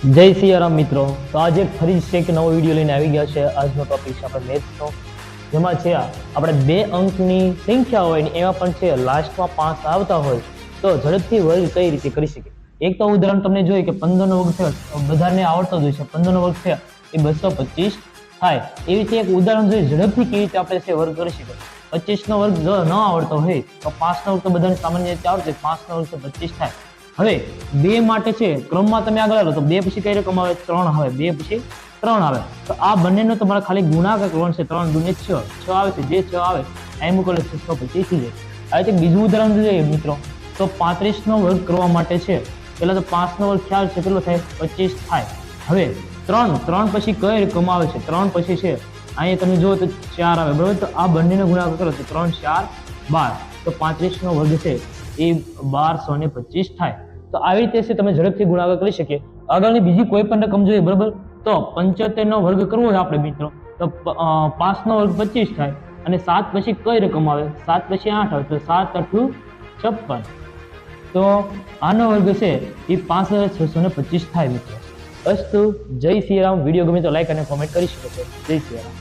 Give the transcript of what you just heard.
જય સિયારામ મિત્રો. તો આજે ફરી છે એક નવો વીડિયો લઈને આવી ગયા છે. આજનો ટોપિક છે આપણે મેથ્સનો જેમાં છે આપણે બે અંકની સંખ્યા હોય ને એમાં પણ છે લાસ્ટમાં પાંચ આવતા હોય, તો ઝડપથી વર્ગ કઈ રીતે કરી શકીએ? એક તો ઉદાહરણ તમને જોઈએ કે પંદરનો વર્ગ થયો બધાને આવડતો જ હોય છે. પંદરનો વર્ગ થયો, એ બસો પચીસ થાય. એવી રીતે એક ઉદાહરણ જોઈએ, ઝડપથી કેવી રીતે આપણે છે વર્ગ કરી શકીએ? પચીસનો વર્ગ ન આવડતો હોય, તો પાંચનો વર્ગ તો બધાને સામાન્ય રીતે આવડશે. પાંચનો વર્ગ તો પચીસ થાય. હવે બે માટે છે, ક્રમમાં તમે આગળ આવો તો બે પછી કઈ રકમ આવે? ત્રણ આવે. બે પછી ત્રણ આવે. તો આ બંનેનો તમારે ખાલી ગુણાકાર કરવાનો છે. ત્રણ દુને છ. છ આવે છે જે છ આવે, એમ મૂકો એટલે છસો પચીસ જાય. હવે તે બીજું ઉદાહરણ જોઈએ મિત્રો. તો પાંત્રીસનો વર્ગ કરવા માટે છે. પહેલા તો પાંચનો વર્ગ ખ્યાલ છે, કેટલો થાય? પચીસ થાય. હવે ત્રણ ત્રણ પછી કઈ રકમ આવે છે? ત્રણ પછી છે. અહીંયા તમે જુઓ તો ચાર આવે. બરાબર? તો આ બંનેનો ગુણાકાર કરો તો ત્રણ, ચાર, બાર. તો પાંત્રીસનો વર્ગ છે એ બારસો ને પચીસ થાય. તો આવી રીતે છે તમે ઝડપથી ગુણાકાર કરી શકીએ. આગળની બીજી કોઈ પણ રકમ જોઈએ, બરાબર? તો પંચોતેરનો વર્ગ કરવો હોય આપણે મિત્રો. તો પાંચનો વર્ગ પચીસ થાય અને સાત પછી કઈ રકમ આવે? સાત પછી આઠ આવે, તો સાત અઠું છપ્પન. તો આનો વર્ગ છે એ પાંચ હજાર છસો ને પચીસ થાય, મિત્રો. અસ્તુ, જય શ્રી રામ. વીડિયો ગમે તો લાઈક અને કોમેન્ટ કરી શકો છો. જય શ્રી રામ.